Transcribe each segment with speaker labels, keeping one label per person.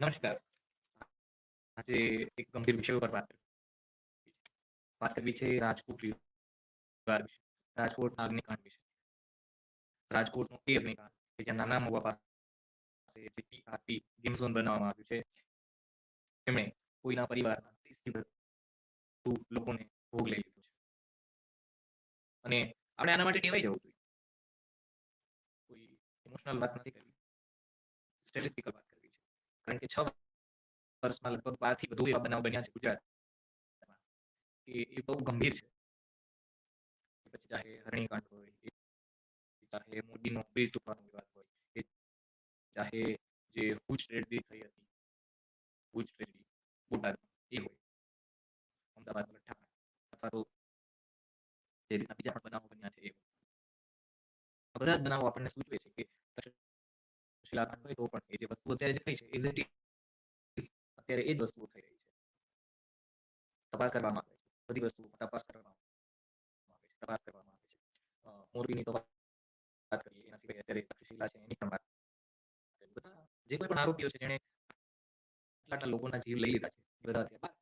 Speaker 1: નમસ્કાર આજે એક ગંભીર વિષય ઉપર વાત વાત કરવી છે રાજકોટ વિવાદ વિશે રાજકોટના અગ્નિકાંડ વિશે રાજકોટનું એ અગ્નિકાંડ કે જ્યાં નાના મવા પાસે જે ટીઆરપી ગેમ ઝોન બનાવવામાં આવ્યું છે એમણે કોઈના પરિવારના ત્રીસથી વધુ લોકોને ભોગ લઈ લીધો છે અને આપણે આના માટે ટેવાઈ જવું જોઈએ કોઈ ઇમોશનલ વાત નથી કરવી સ્ટેટિસ્ટિકલ વાત કરવી છે કારણ કે છ વર્ષમાં લગભગ બારથી વધુ એવા બનાવ બન્યા છે ગુજરાત એ બહુ ગંભીર છે. પછી ચાહે હરણીકાંડ હોય ચાહે મોદીનો બ્રિજ તુફાન વિવાદ હોય, એ ચાહે જે હુજ ટ્રેજડી થઈ હતી હુજ ટ્રેજડી બોટાદ એ હોય, અમદાવાદ લઠ્ઠા અથવા તો જે રીતના બીજા પણ બનાવો બન્યા છે એ. બધા જ બનાવો આપણને સૂચવે છે કે હોય તો પણ એ જે વસ્તુ અત્યારે થઈ છે ઇઝ અત્યારે એ જ વસ્તુઓ થઈ રહી છે. તપાસ કરવામાં આવે છે. બધી વસ્તુઓ તપાસ કરવામાં આવે છે, તપાસ કરવામાં આવે છે. મોરબીની તો વાત કરીએ એના સિવાય અત્યારે તક્ષશિલા છે, એની પણ વાત બધા જે કોઈ પણ આરોપીઓ છે, જેણે આટલા લોકોના જીવ લઈ લીધા છે બધા અત્યારે બહાર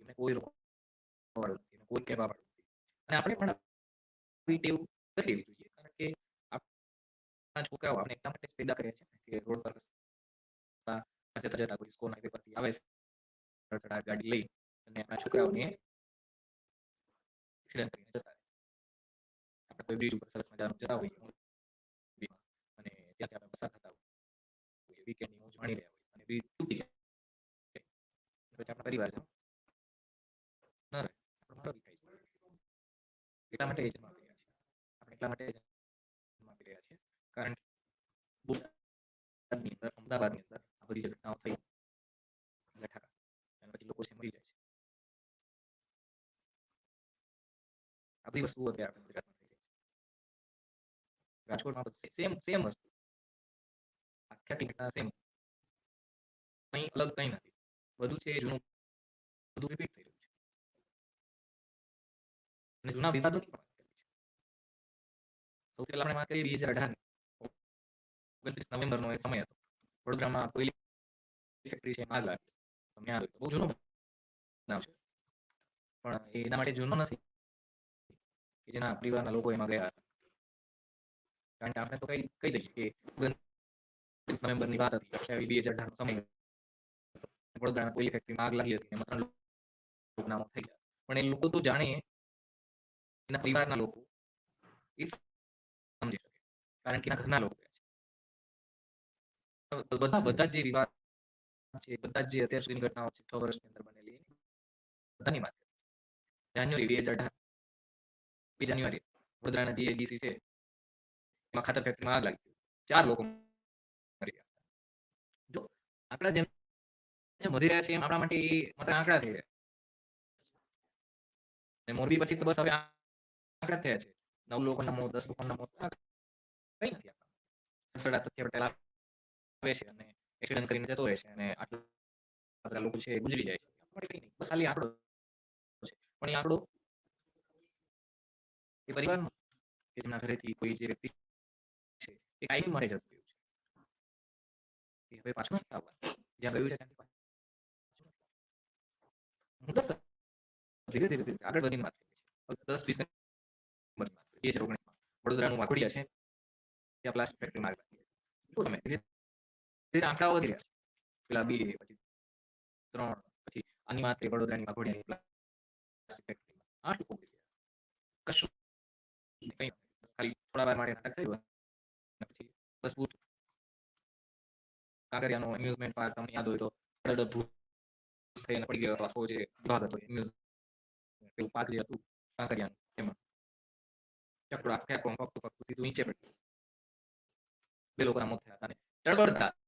Speaker 1: એમને કોઈ રોકવા નથી કોઈ નથી. અને આપણે પણ આવી ટેવ કરી લેવી જોઈએ, કારણ કે છોકરાઓ આપણે એટલા માટે પેદા કરે છે કે રોડ પર જતા જતા કોઈ સ્કોર હાઈવે પરથી આવે છે. ગાડી લઈ અને આપણા છોકરાઓને એક્સિડન્ટ કરીને જતા આપણે કોઈ બ્રિજ ઉપર સરસ મજાનું જતા હોઈએ અને ત્યાંથી આપણે પસાર થતા હોઈએ વીકેન્ડની મોજ માણી રહ્યા હોય અને બ્રિજ તૂટી જાય. પછી આપણા પરિવારજનો ન રહે, આપણો મારો વિકાસ એટલા માટે જન્મ આપી રહ્યા છે આપણે એટલા માટે જન્મ આપી રહ્યા છીએ. કારણ કે બોટાદની અંદર અમદાવાદની અંદર આ બધી જે ઘટનાઓ થઈ ગઠારા અને પછી લોકો છે મરી જાય છે આ બધી વસ્તુઓ અત્યારે આપણે ગુજરાતમાં થઈ રહી છે રાજકોટમાં સેમ સેમ વસ્તુ આખી આખી ઘટના સેમ કંઈ અલગ કંઈ નથી બધું છે એ જૂનું બધું રિપીટ થઈ રહ્યું છે અને જૂના વિવાદોની પણ વાત કરવી છે સૌથી પહેલા આપણે વાત કરીએ બે હજાર અઢાર ઓગણત્રીસ નવેમ્બરનો એ સમય હતો. વડોદરામાં કોઈ ફેક્ટરી છે આગ લાગી. તમને યાદ બહુ જૂનો બનાવ છે. પણ એના માટે જૂનો નથી. કે જેના પરિવારના લોકો એમાં ગયા હતા. કારણ કે આપણે તો કઈ કહી દઈએ કે ઓગણત્રીસ નવેમ્બરની વાત હતી. અઠ્યાવીસ બે હજાર અઢારનો સમય વડોદરાના કોયલી ફેક્ટરીમાં આગ લાગી હતી. એમાં ત્રણ લોકોના થઈ ગયા. પણ એ લોકો તો જાણે એના પરિવારના લોકો એ સમજી શકે. કારણ કે એના ઘરના લોકો બધા બધા જ જે વિવાદ છે બધા જ જે અત્યાર સુધીની ઘટનાઓ છે છ વર્ષની અંદર બનેલી એની બધાની વાત કરી જાન્યુઆરી બે હજાર અઢાર બે જાન્યુઆરી વડોદરાના જીએડીસી છે એમાં ખાતર ફેક્ટરીમાં આગ લાગી ચાર લોકો મરી ગયા જો આંકડા જેમ જેમ વધી રહ્યા છે એમ આપણા માટે એ માત્ર આંકડા થઈ રહ્યા છે અને મોરબી પછી તો બસ હવે આંકડા જ થયા છે નવ લોકોના મોત દસ લોકોના મોત આ કઈ નથી આપણા સડા તથ્ય પટેલ આવે છે અને એક્સિડન્ટ કરીને જતો રહે છે અને આટલા બધા લોકો છે ગુજરી જાય છે. આપણા બસ ખાલી આંકડો છે. પણ એ આંકડો એ પરિવારનો કે જેમના ઘરેથી કોઈ જે વ્યક્તિ છે, એ કાયમી માટે જતું રહ્યું છે. એ હવે પાછું નથી આવવાનું. જ્યાં ગયું છે ત્યાંથી ધીરે ધીરે ધીરે આગળ વધીને વાત કરીએ. છીએ વડોદરાનું વાઘોડિયા છે. ત્યાં પ્લાસ્ટિક ફેક્ટરી માર્ગ તો તમે ધીરે ધીરે આંકડાઓ વધી રહ્યા છે પેલા બે પછી ત્રણ પછી આની માત્ર વડોદરાની વાઘોડિયાની પ્લાસ્ટિક ફેક્ટરીમાં આઠ લોકો મરી ગયા કશું નહીં, કંઈ નથી. બસ ખાલી થોડા વાર માટે નાટક થયું અને પછી બસ ભૂત કાંકરિયાનો એમ્યુઝમેન્ટ પાર્ક તમને યાદ હોય તો અડધ ભૂત થઈને પડી ગયો હતો આખો જે ભાગ હતો એમ્યુઝમેન્ટ પેલું પાર્ક જે હતું કાંકરિયાનું એમાં ચકડો આખે આખો ફક્ત ફક્ત સીધું નીચે પડ્યું બે લોકોના મોત થયા હતા અને તડબડતા હતા લોકો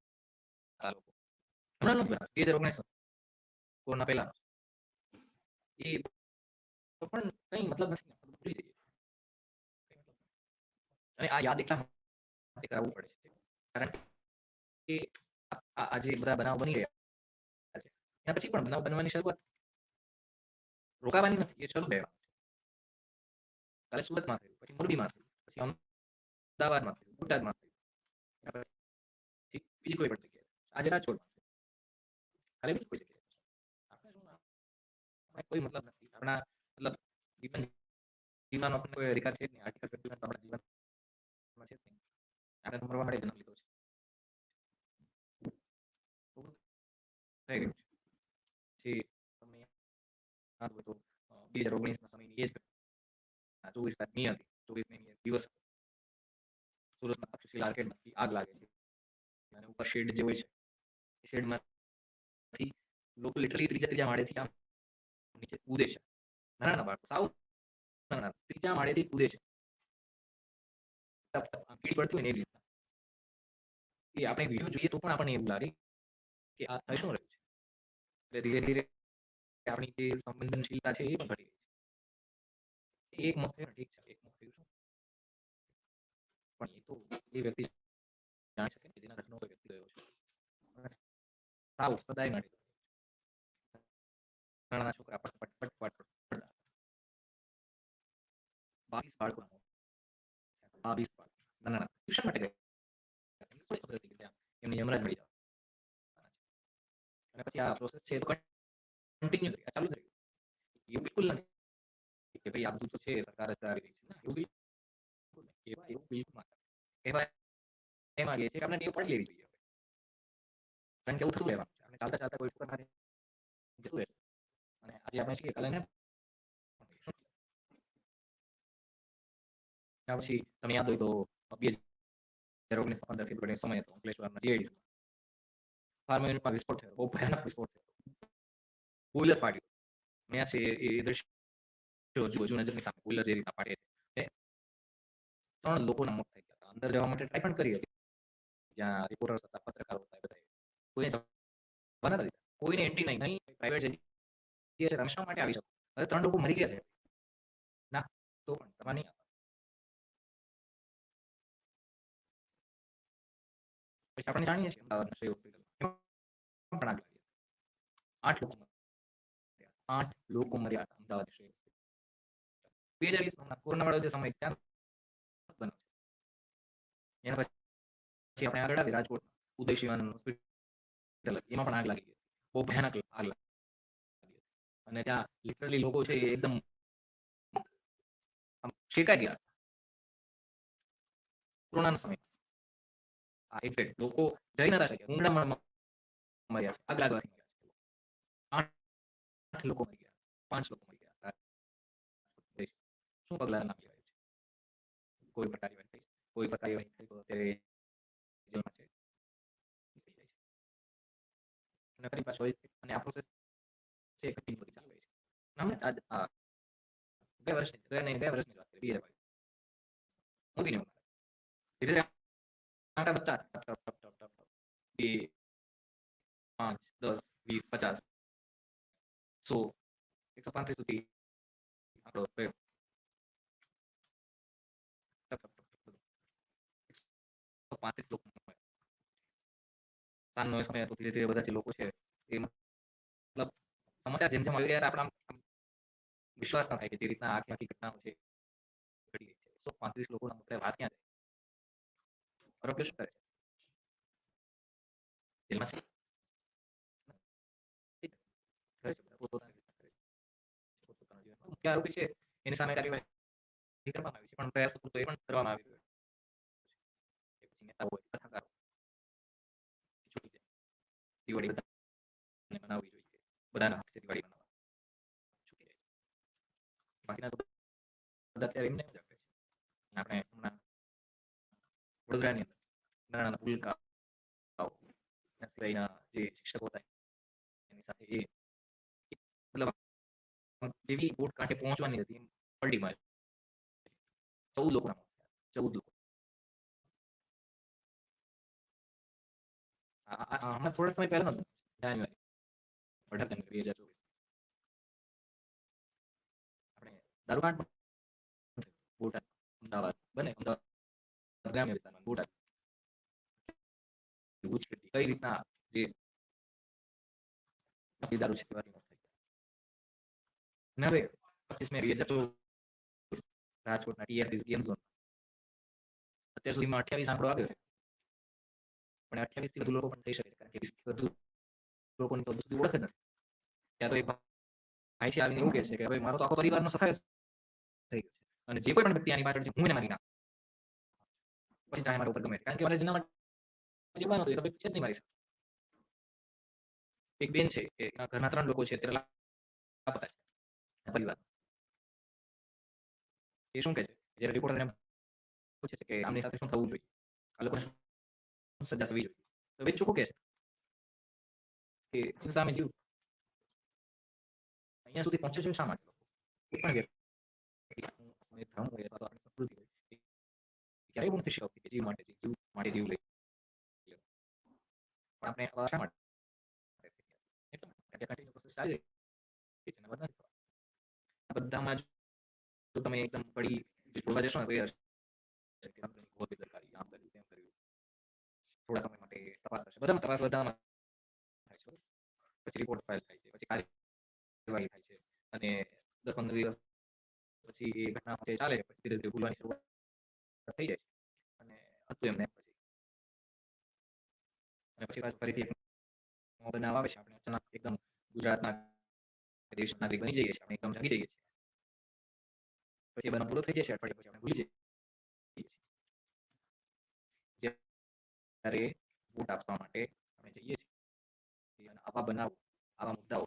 Speaker 1: હમણાં નથી બે હજાર ઓગણીસ કોરોના પહેલા એ તો પણ કઈ મતલબ નથી ને, બધું ભૂલી જઈએ કંઈ મતલબ નથી. અને આ યાદ એટલા માટે કરાવવું પડે છે કારણ કે આ આ- આ જે બધા બનાવ બની રહ્યા છે એના પછી પણ બનાવ બનવાની શરૂઆત રોકાવાની નથી એ શરૂ રહેવાનું છે કાલે સુરતમાં થયું પછી મોરબીમાં થયું પછી અમદાવાદમાં થયું બોટાદમાં થયું એના પછી બીજી કોઈ પણ આજે રાજકોટમાં છે કાલે બીજી કોઈ જગ્યાએ. આપણે શું કોઈ મતલબ નથી. આપણા મતલબ જીવન જીવન આપણને કોઈ અધિકાર છે નહીં. આર્ટિકલ ફિફ્ટી વન આપણા જીવનમાં છે નહીં. આપણે મરવા માટે જન્મ લીધો છે. થઈ તો બે હજાર ઓગણીસના સમયની એ જ. ચોવીસ તારીખની હતી. ચોવીસ મે દિવસ. સુરતના તક્ષશિલા આર્કેડમાંથી આગ લાગે છે. અને ઉપર શેડ જે હોય છે શેડમાંથી લોકો લિટરલી ત્રીજા ત્રીજા માળેથી આમ નીચે કૂદે છે. નાના બાળકો સાવ નાના. ત્રીજા માળેથી કૂદે છે. કીડી પડતી હોય ને એવી રીતના. એ આપણે વીડિયો જોઈએ તો પણ આપણને એવું લાગે કે આ થઈ શું રહ્યું છે. ધીરે ધીરે આપણી જે સંવેદનશીલતા છે એ પણ ઘટી ગઈ છે. એક મત થયું ઠીક છે, એક મત થયું પણ એ તો એ વ્યક્તિ જાણી શકે કે જેના ઘરનો કોઈ વ્યક્તિ ગયો છે. સાવ સદાય માટે નાના છોકરા પટ પટ પટ પટ પટ પટ બાવીસ બાળકો બાવીસ બાળકો નાના નાના ટ્યુશન માટે ગયા એમને થોડી ખબર હતી કે ત્યાં એમને યમરાજ મળી જાવ અને પછી આ પ્રોસેસ છે એ તો કન્ટિન્યુ થઈ આ ચાલુ જ રહ્યું એવું બિલકુલ નથી કે ભાઈ આ બધું તો છે સરકાર જ કરાવી રહી છે ના એવું બિલકુલ નહીં. કહેવાય એવું બિલકુલ ના કરાય. કહેવાય એમ માંગીએ છીએ કે આપણે ટેવ પડી લેવી જોઈએ હવે. કારણ કે એવું થતું રહેવાનું છે આપણે ચાલતા ચાલતા કોઈ ઠોકર મારે જતું રહેશે અને આજે આપણે છીએ કાલે એને ત્યાર પછી તમે યાદ હોય તો બે હજાર ઓગણીસ પંદર ફેબ્રુઆરી સમય હતો અંકલેશ્વરના જીઆઈડી ફાર્મ યુનિટમાં વિસ્ફોટ થયો બહુ ભયાનક વિસ્ફોટ થયો બોઇલર ફાટ્યું મેં આ છે એ એ દ્રશ્યો જુઓ હજુ નજરની સામે બોઇલર જે રીતના ફાટે છે એ ત્રણ લોકોના મોત થઈ ગયા હતા અંદર જવા માટે ટ્રાય પણ કરી હતી જ્યાં રિપોર્ટર્સ હતા પત્રકારો હતા એ બધા કોઈને જવા નતા દીધા કોઈને એન્ટ્રી નહીં નહીં પ્રાઇવેટ જગ્યા છે તમે માટે આવી શકો. હવે ત્રણ લોકો મરી ગયા છે. ના, તો પણ તમારે નહીં પછી આપણે જાણીએ છીએ અમદાવાદના શ્રેય હોસ્પિટલ પણ આગળ આઠ લોકો આઠ લોકો મર્યા અમદાવાદ શ્રેય હોસ્પિટલ બે હજાર વીસમાં કોરોના વાળો જે સમય ત્યાં બન્યો છે. એના પછી આપણે આગળ આવી રાજકોટ ઉદય શિવાનંદ હોસ્પિટલ હતી. એમાં પણ આગ લાગી ગઈ હતી. બહુ ભયાનક આગ લાગી હતી. અને ત્યાં લિટરલી લોકો છે એ એકદમ આમ શેકાઈ ગયા હતા. કોરોનાના સમય આ એક્ઝેક્ટ લોકો જઈ નતા શક્યા ઊંડામાં મર્યા છે આગ લાગવાથી મર્યા છે આઠ આઠ લોકો મરી ગયા પાંચ લોકો મરી ગયા રાજકોટ દેશ. શું પગલા નામ લેવાયું છે કોઈ પણ કાર્યવાહી થઈ કોઈ પણ કાર્યવાહી થઈ તો અત્યારે જેલમાં છે પાછો એ- અને આ પ્રોસેસ છે કન્ટિન્યુ કરી ચાલુ રહે છે હમણાં આ ગયા વર્ષની ગયા નહીં ગયા વર્ષની વાત કરી બે મૂકીને ધીરે ધીરે આંકડા વધતા ટપ ટપ ટપ ટપ બે, પાંચ, દસ, વીસ, પચાસ. સો, એકસો પાંત્રીસ સુધી આપણો પ્રયોગ. પાંત્રીસ લોકો સાંજનો સમય તો ધીરે ધીરે બધા જે લોકો છે મતલબ સમસ્યા જેમ જેમ આવી રહ્યા હતા, આપણા આમ વિશ્વાસ ના થાય કે જે રીતના આખી આખી ઘટનાઓ છે ઘડી રહી છે એકસો પાંત્રીસ લોકોના મોકલે વાત ક્યાં જાય આરોપીઓ શું કરે છે જેલમાં છે ઠીક. કરે છે બધા પોતપોતાની રીતના કરે છે. પોતપોતાના જીવનમાં. મુખ્ય આરોપી છે એની સામે કાર્યવાહી કરવામાં આવી છે પણ પ્રયાસો પૂરતો એ પણ કરવામાં આવી રહ્યો છે કે પછી નેતાઓ હોય કથાકારો છૂટી જાય દિવાળી બધાને મનાવવી જોઈએ બધાના હક છે દિવાળી મનાવવા છૂટી જાય બાકીના તો બધા અત્યારે એમને એમ જ રાખે છે અને આપણે હમણાં વડોદરાની અંદર નાના નાના પુલકાઓ એના સિવાયના જે શિક્ષકો હતા એની સાથે એ એક મતલબ આમ જેવી બોટ કાંઠે પહોંચવાની હતી એમ પલટી મારી ચૌદ લોકોના મોત થયા ચૌદ લોકો આ- આ- આ હમણાં થોડા સમય પહેલા જાન્યુઆરી અઢાર જાન્યુઆરી બે હજાર ચોવીસ આપણે દારૂકાંડ પણ થયું. બોટાદ અમદાવાદ બને અમદાવાદ ગ્રામ્ય વિસ્તારમાં બોટાદ ભુજ પેટી કઈ રીતના જે નકલી દારૂ છે તેવાથી મોત થઈ ગયા. અને હવે પચીસ મે બે હજાર ચોવીસ રાજકોટના ટીઆરપી ગેમ ઝોન અત્યાર સુધીમાં અઠ્યાવીસ આંકડો આવ્યો છે પણ 28 થી વધુ લોકો પણ થઈ શકે છે. કારણ કે 20 થી વધુ લોકોની તો સુધી ઓળખ જ. ત્યાં તો એક ભાઈ છે, આવીને એવું કહે છે કે ભાઈ મારો તો આખો પરિવારનો સફાયો થઈ ગયો છે. અને જે કોઈ પણ વ્યક્તિ આની પાછળ છે હું એને મારી નાખું. પછી ચાહે મારા ઉપર ગમે તે. કારણ કે મારે જેના માટે જીવવાનું હતું એ તો છે જ નહીં મારી સાથે. એક બેન છે કે ઘરના ત્રણ લોકો છે અત્યારે લાપતા છે પરિવાર એ શું કહે છે? જ્યારે રિપોર્ટર એમ પૂછે છે કે આમની સાથે શું થવું જોઈએ? આ લોકોને શું સજા થવી જોઈએ? તો બેન ચોખ્ખું કહે છે કે સામે જીવ. અહીંયા સુધી પહોંચે છે શા માટે? કોઈ પણ ધર્મ હોય અથવા આપણી સંસ્કૃતિ હોય ક્યારેય એવું નથી શીખવતી કે જીવ માટે જીવ, માટે જીવ લઈ પણ આપણે શા માટે બધામાં જો તમે એકદમ જે જોડવા જશો ને તો એ હશે કે કંપનીની ઘોર બેદરકારી, આમ કર્યું, તેમ કર્યું. થોડા સમય માટે તપાસ થશે. બધામાં તપાસ બધામાં. પછી રિપોર્ટ ફાઇલ થાય છે. પછી કાર્યવાહી થાય છે. અને દસ પંદર દિવસ પછી એ ઘટના જે ચાલે પછી ધીરે ધીરે ભૂલવાની શરૂઆત થઈ જાય. અને હતું એમને પછી. અને પછી પાછું ફરીથી એક બનાવ આવે છે. આપણે અચાનક એકદમ ગુજરાતના દેશ નાગરિક બની જઈએ છીએ. આપણે એકદમ જાગી જઈએ છીએ. પછી બનાવ પૂરો થઈ છે. અઠવાડિયા પછી આપણે ભૂલી જઈએ. જ્યારે વોટ આપવા માટે આપણે જઈએ છીએ apa benar apa mubda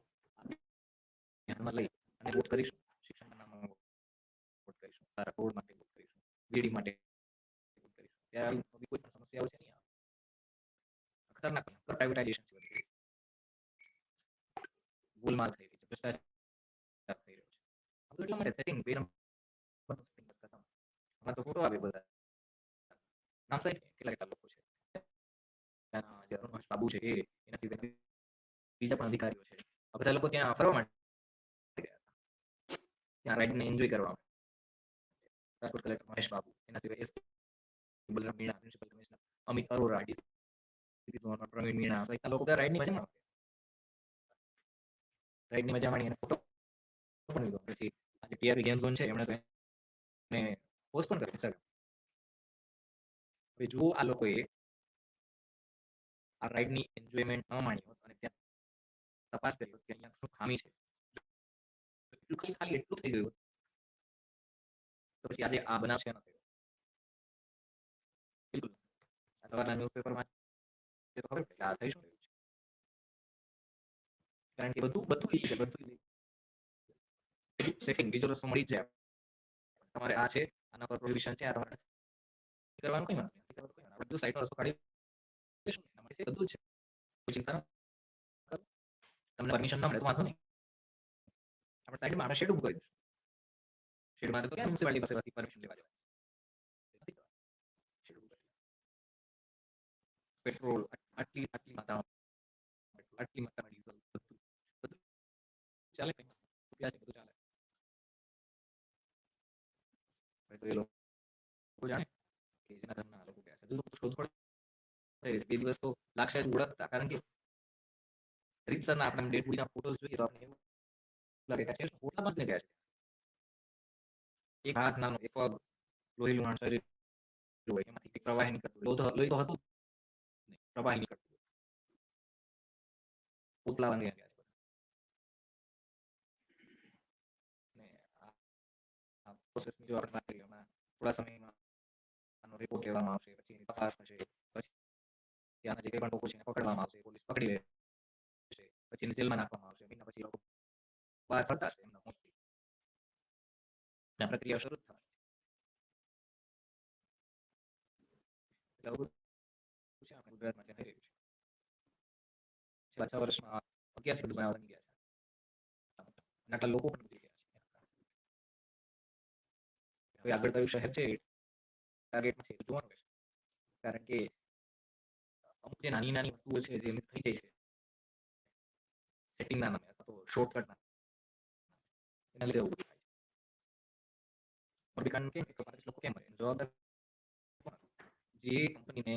Speaker 1: બીજા પણ અધિકારીઓ છે. આ બધા લોકો ત્યાં ફરવા માટે. ત્યાં રાઇડને એન્જોય કરવા. રાજકોટ કલેક્ટર મહેશ બાબુ, એના સિવાય S Balram Meena, principal commissioner Amit Arora, Praveen Meena સહિતના લોકો બધા રાઈડની મજા માણવા રાઈડની મજા માણી અને ફોટો પણ લીધો. પછી આ જે ટીઆરપી ગેમ ઝોન છે એમણે તો એને પોસ્ટ પણ કરી ઇન્સ્ટાગ્રામ. હવે જુઓ આ લોકોએ આ રાઈડની એન્જોયમેન્ટ ન માણી તપાસ કરી કે અહીંયા શું ખામી છે. એટલું ખાલી ખાલી એટલું થઈ ગયું તો પછી આજે આ બનાવ છે. બિલકુલ. સવારના ન્યૂઝપેપરમાં તો ખબર પડે આ થઈ શું રહ્યું છે. કારણ કે બધું બધું છે. બધું સેકન્ડ બીજો રસ્તો મળી જાય. તમારે આ છે, આના પર પ્રોહિબિશન છે, આ તમારે કરવાનું કંઈ. આપણે બધું સાઈડનો રસ્તો કાઢી બધું છે. કોઈ ચિંતા ન. તમને પરમિશન ન મળે તો વાંધો નહીં. આપણે સાઈડમાં આપણે શેડ ઊભું કરી દઈશું. શેડમાં તો ક્યાં મ્યુનિસિપાલિટી પાસેથી પરમિશન લેવા જવાની. નથી જવાનું. શેડ ઊભું કરી દેવાનું. પેટ્રોલ આટલી આટલી માત્રામાં પેટ્રોલ, આટલી માત્રામાં ડીઝલ બધું બધું ચાલે કંઈ વાંધો નહીં. રૂપિયા છે બધું ચાલે. હવે તો એ લોકો જાણે કે જેના ઘરના લોકો ગયા છે. હજુ તો શોધખોળ થઈ રહી છે. બે દિવસ તો લાગશે જ ઓળખતા. કારણ કે રીતસરના આપણે આમ ડેડ બોડીના ફોટોઝ જોઈએ તો આપણને એવું લાગે કે આ છે શું? ઓટલામાં જ ને ગયા છે. એક હાથ નાનો, એક પગ, લોહી લુહાણ શરીર હોય એમાંથી કંઈક પ્રવાહી નીકળતું હોય. લોહી તો લોહી તો હતું જ નહીં. પ્રવાહી નીકળતું હોય. પૂતલા બાંધીને ગયા છે બધા. ને આ આ પ્રોસેસની જો આપણે વાત કરીએ હમણાં થોડા સમયમાં આનો રિપોર્ટ લેવામાં આવશે. પછી એની તપાસ થશે. પછી ત્યાંના જે કંઈ પણ લોકો છે એને પકડવામાં આવશે. પોલીસ પકડી લેશે. પછી જેલમાં નાખવામાં આવશે. મહિના પછી લોકો બહાર ફરતા એમના મોસ્ટલી પ્રક્રિયા શરૂ થવાની છે. છે ગુજરાતમાં થઈ રહ્યું છે. છેલ્લા 6 વર્ષમાં 11 થી વધુ બનાવ બની ગયા છે. ગયા છે હવે આગળ કયું શહેર છે એ છે. કારણ કે અમુક જે નાની નાની વસ્તુઓ છે જે મિસ થઈ જાય છે. સેટિંગના નામે અથવા તો શોર્ટકટના એના લીધે આવું બધું થાય છે. મોરબી કાંડનું કેમ એક પાંત્રીસ લોકો કેમ મર્યા? એનો જવાબદાર કોણ હતું? જે કંપનીને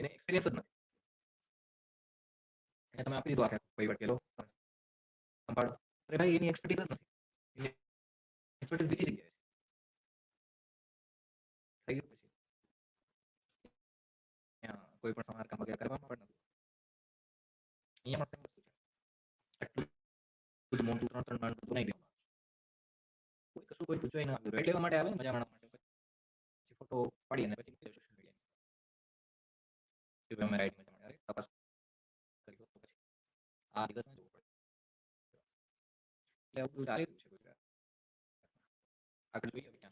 Speaker 1: એને એક્સપિરિયન્સ જ નથી. એને તમે આપી દીધો આખે આખો વહીવટ કે લો તમે સંભાળો. અરે ભાઈ એની એક્સપર્ટીઝ જ નથી. એની એક્સપર્ટીઝ બીજી જગ્યાએ છે. થઈ ગયું પછી. ત્યાં કોઈ પણ સમારકામ વગેરે કરવામાં પણ નતું અહીંયા પણ same વસ્તુ છે આટલું બધું મોટું ત્રણ ત્રણ માળનું બનાવી દેવામાં આવે કોઈ કશું કોઈ પૂછવાય ના આવ્યું એટલે એવા માટે આવે ને મજા માણવા માટે પછી ફોટો પાડી અને પછી મૂકી દે social media ની કે ભાઈ અમે ride માં જમણે તપાસ કરી હોત તો પછી આ દિવસ ના જોવું પડે એટલે આવું બધું ચાલી રહ્યું છે ગુજરાત આગળ જોઈએ હવે ક્યાં